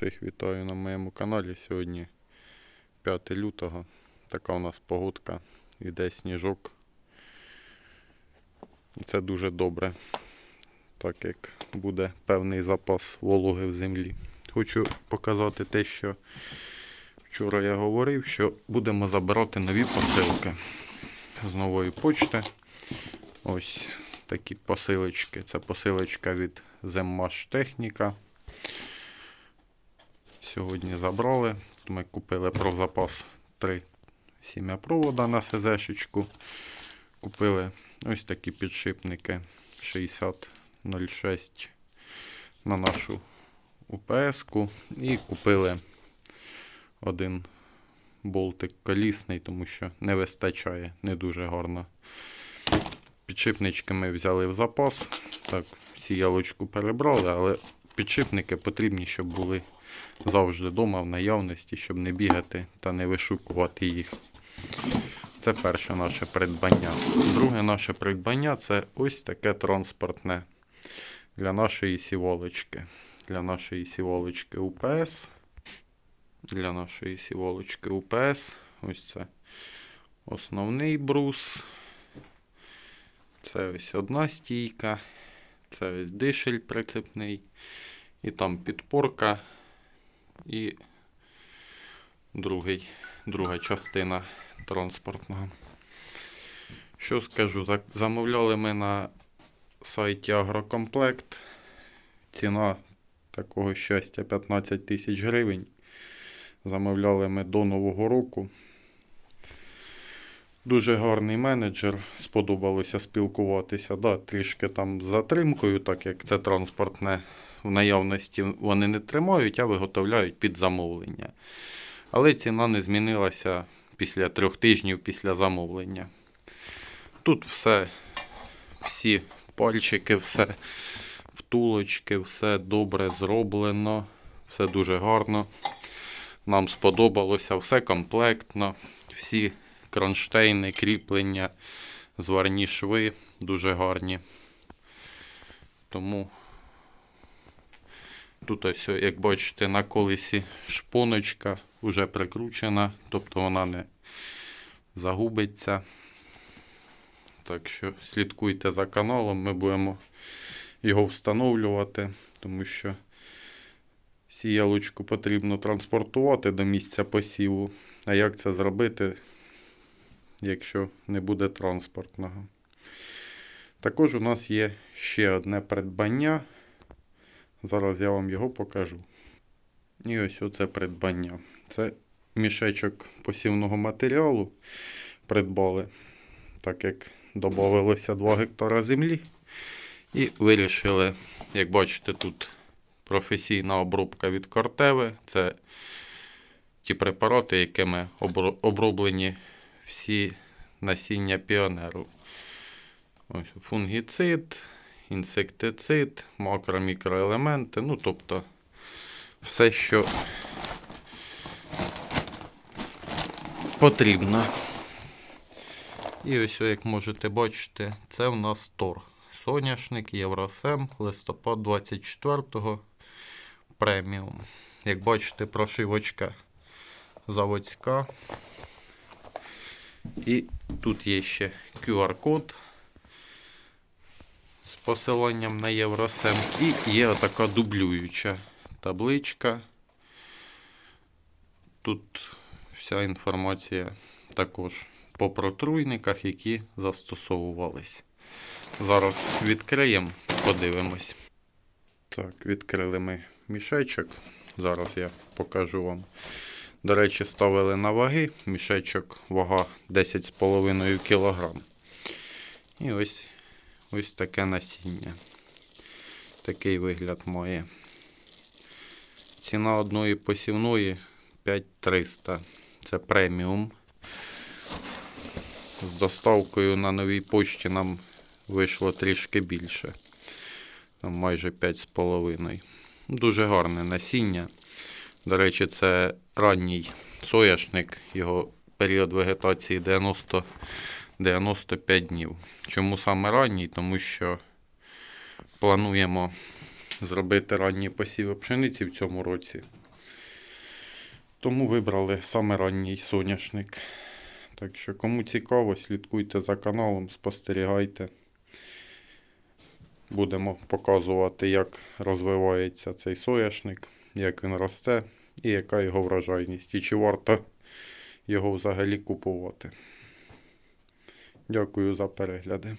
Всіх вітаю на моєму каналі. Сьогодні 5 лютого. Така у нас погодка. Іде сніжок. І це дуже добре, так як буде певний запас вологи в землі. Хочу показати те, що вчора я говорив, що будемо забирати нові посилки з нової почти. Ось такі посилочки. Це посилочка від Земмаш Техніка. Сьогодні забрали. Ми купили про запас 3 сім'я провода на СЗшечку. Купили ось такі підшипники 6006 на нашу УПС-ку. І купили один болтик колісний, тому що не вистачає, не дуже гарно. Підшипнички ми взяли в запас. Так, сіялочку перебрали, але підшипники потрібні, щоб були завжди вдома в наявності, щоб не бігати та не вишукувати їх. Це перше наше придбання. Друге наше придбання це ось таке транспортне для нашої сіволочки. Для нашої сіволочки УПС. Для нашої сіволочки УПС. Ось це основний брус. Це ось одна стійка. Це ось дишель прицепний. І там підпорка. І другий, друга частина транспортного. Що скажу? Так, замовляли ми на сайті Агрокомплект. Ціна такого щастя 15 тисяч гривень. Замовляли ми до Нового року. Дуже гарний менеджер, сподобалося спілкуватися. Да, трішки там з затримкою, так як це транспортне в наявності вони не тримають, а виготовляють під замовлення. Але ціна не змінилася після трьох тижнів після замовлення. Тут все, всі пальчики, все втулочки, все добре зроблено, все дуже гарно. Нам сподобалося, все комплектно, всі кронштейни, кріплення, зварні шви дуже гарні. Тому тут ось, як бачите, на колесі шпоночка вже прикручена, тобто вона не загубиться. Так що слідкуйте за каналом, ми будемо його встановлювати, тому що сіялочку потрібно транспортувати до місця посіву. А як це зробити, якщо не буде транспортного? Також у нас є ще одне придбання. Зараз я вам його покажу. І ось оце придбання. Це мішечок посівного матеріалу придбали, так як додавалося 2 гектара землі. І вирішили, як бачите, тут професійна обробка від кортеви. Це ті препарати, якими оброблені всі насіння піонеру. Ось фунгіцид, інсектицид, макро-мікроелементи. Ну, тобто, все, що потрібно. І ось, як можете бачити, це в нас Тор. Соняшник, Євросем, листопад 24-го преміум. Як бачите, прошивочка заводська. І тут є ще QR-код посиланням на Євросем. І є така дублююча табличка. Тут вся інформація також по протруйниках, які застосовувались. Зараз відкриємо, подивимось. Так, відкрили ми мішечок. Зараз я покажу вам. До речі, ставили на ваги. Мішечок вага 10,5 кг. І ось, ось таке насіння. Такий вигляд має. Ціна одної посівної 5300. Це преміум. З доставкою на новій почті нам вийшло трішки більше. Там майже 5,5. Дуже гарне насіння. До речі, це ранній соняшник. Його період вегетації 90 95 днів. Чому саме ранній? Тому що плануємо зробити ранні посіви пшениці в цьому році. Тому вибрали саме ранній соняшник. Так що, кому цікаво, слідкуйте за каналом, спостерігайте. Будемо показувати, як розвивається цей соняшник, як він росте і яка його врожайність, і чи варто його взагалі купувати. Дякую за перегляди.